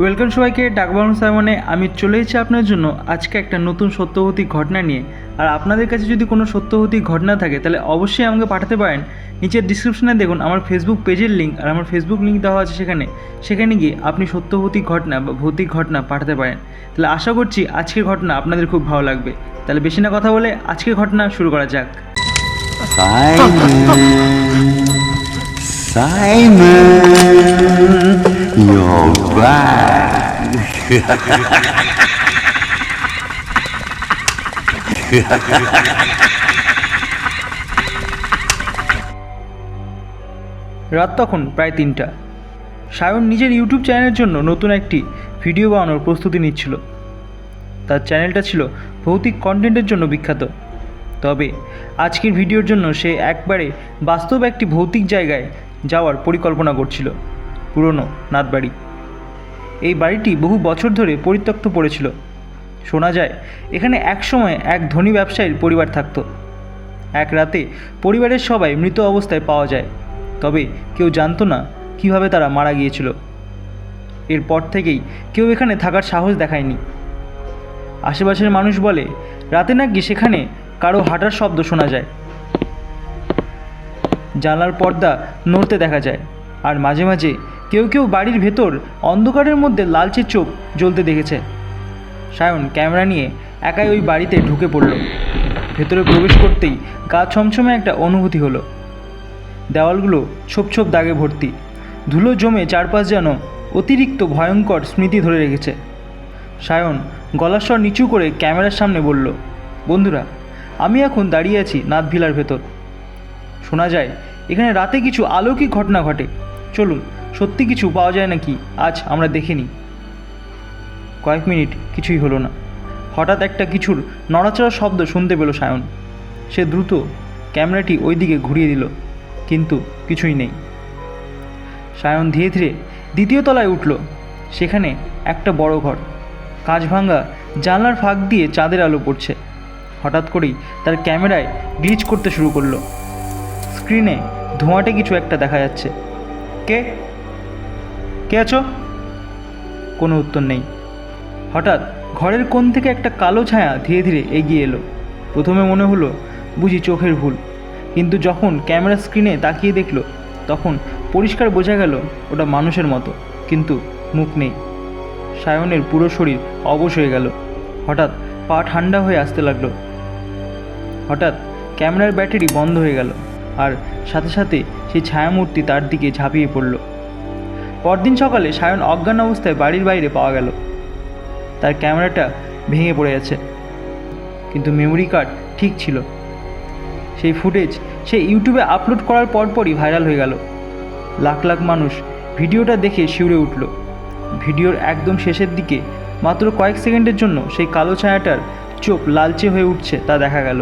Welcome সবাইকে ডাকবাউন সাইমনে আমি চলে এসেছি আপনার জন্য আজকে একটা নতুন সত্যবতী ঘটনা নিয়ে। আর আপনাদের কাছে যদি কোনো সত্যবতী ঘটনা থাকে তাহলে অবশ্যই আমাকে পাঠাতে পারেন। নিচের ডিসক্রিপশনে দেখুন আমার ফেসবুক পেজের লিঙ্ক আর আমার ফেসবুক লিঙ্ক দেওয়া আছে সেখানে। সেখানে গিয়ে আপনি সত্যবতী ঘটনা বা ভৌতিক ঘটনা পাঠাতে পারেন। তাহলে আশা করছি আজকের ঘটনা আপনাদের খুব ভালো লাগবে। তাহলে বেশি না কথা বলে আজকের ঘটনা শুরু করা যাক। Simon, Simon, you're back. রাত তখন প্রায় তিনটা। সায়ন নিজের ইউটিউব চ্যানেলের জন্য নতুন একটি ভিডিও বানানোর প্রস্তুতি নিচ্ছিল। তার চ্যানেলটা ছিল ভৌতিক কন্টেন্টের জন্য বিখ্যাত। তবে আজকের ভিডিওর জন্য সে একবারে বাস্তব একটি ভৌতিক জায়গায় যাওয়ার পরিকল্পনা করছিল। পুরনো নাথবাড়ি এই বাড়িটি বহু বছর ধরে পরিত্যক্ত পড়েছিল। শোনা যায়, এখানে একসময় এক ধনী ব্যবসায়ীর পরিবার থাকতো। এক রাতে পরিবারের সবাই মৃত অবস্থায় পাওয়া যায়। তবে কেউ জানতো না কীভাবে তারা মারা গিয়েছিল। এরপর থেকেই কেউ এখানে থাকার সাহস দেখায়নি। আশেপাশের মানুষ বলে, রাতে নাকি সেখানে কারও হাঁটার শব্দ শোনা যায়। জানলার পর্দা নড়তে দেখা যায়। আর মাঝে মাঝে কেউ কেউ বাড়ির ভেতর অন্ধকারের মধ্যে লালচে চোখ জ্বলতে দেখেছে। সায়ন ক্যামেরা নিয়ে একাই ওই বাড়িতে ঢুকে পড়ল। ভেতরে প্রবেশ করতেই গা ছমছমে একটা অনুভূতি হলো। দেওয়ালগুলো ছোপ ছোপ দাগে ভর্তি। ধুলো জমে চারপাশ যেন অতিরিক্ত ভয়ঙ্কর স্মৃতি ধরে রেখেছে। সায়ন গলার স্বর নিচু করে ক্যামেরার সামনে বলল, বন্ধুরা, আমি এখন দাঁড়িয়ে আছি নাথ ভিলার ভেতর। শোনা যায় এখানে রাতে কিছু আলৌকিক ঘটনা ঘটে। চলুন, সত্যি কিছু পাওয়া যায় নাকি? আজ আমরা দেখে নিই। কয়েক মিনিট, কিছুই হলো না। হঠাৎ একটা কিছুর নড়াচড়া শব্দ শুনতে পেল সায়ন। সে দ্রুত ক্যামেরাটি ওই দিকে ঘুরিয়ে দিল, কিন্তু কিছুই নেই। সায়ন ধীরে ধীরে দ্বিতীয় তলায় উঠল। সেখানে একটা বড় ঘর। কাঁচ ভাঙা জানলার ফাঁক দিয়ে চাঁদের আলো পড়ছে। হঠাৎ করেই তার ক্যামেরায় গ্লিচ করতে শুরু করল। স্ক্রিনে ধোঁয়াটে কিছু একটা দেখা যাচ্ছে। কে? কে আছো? কোনো উত্তর নেই। হঠাৎ ঘরের কোণ থেকে একটা কালো ছায়া ধীরে ধীরে এগিয়ে এলো। প্রথমে মনে হলো, বুঝি চোখের ভুল। কিন্তু যখন ক্যামেরা স্ক্রিনে তাকিয়ে দেখল, তখন পরিষ্কার বোঝা গেল, ওটা মানুষের মতো। কিন্তু মুখ নেই। সায়নের পুরো শরীর অবশ হয়ে গেল। হঠাৎ পা ঠান্ডা হয়ে আসতে লাগল। হঠাৎ ক্যামেরার ব্যাটারি বন্ধ হয়ে গেল। আর সাথে সাথে সেই ছায়ামূর্তি তার দিকে ঝাঁপিয়ে পড়ল। পরদিন সকালে সায়ন অজ্ঞান অবস্থায় বাড়ির বাইরে পাওয়া গেল। তার ক্যামেরাটা ভেঙে পড়ে আছে। কিন্তু মেমোরি কার্ড ঠিক ছিল। সেই ফুটেজ সে ইউটিউবে আপলোড করার পরপরই ভাইরাল হয়ে গেল। লাখ লাখ মানুষ ভিডিওটা দেখে শিউরে উঠল। ভিডিওর একদম শেষের দিকে মাত্র কয়েক সেকেন্ডের জন্য সেই কালো ছায়াটার চোখ লালচে হয়ে উঠছে তা দেখা গেল।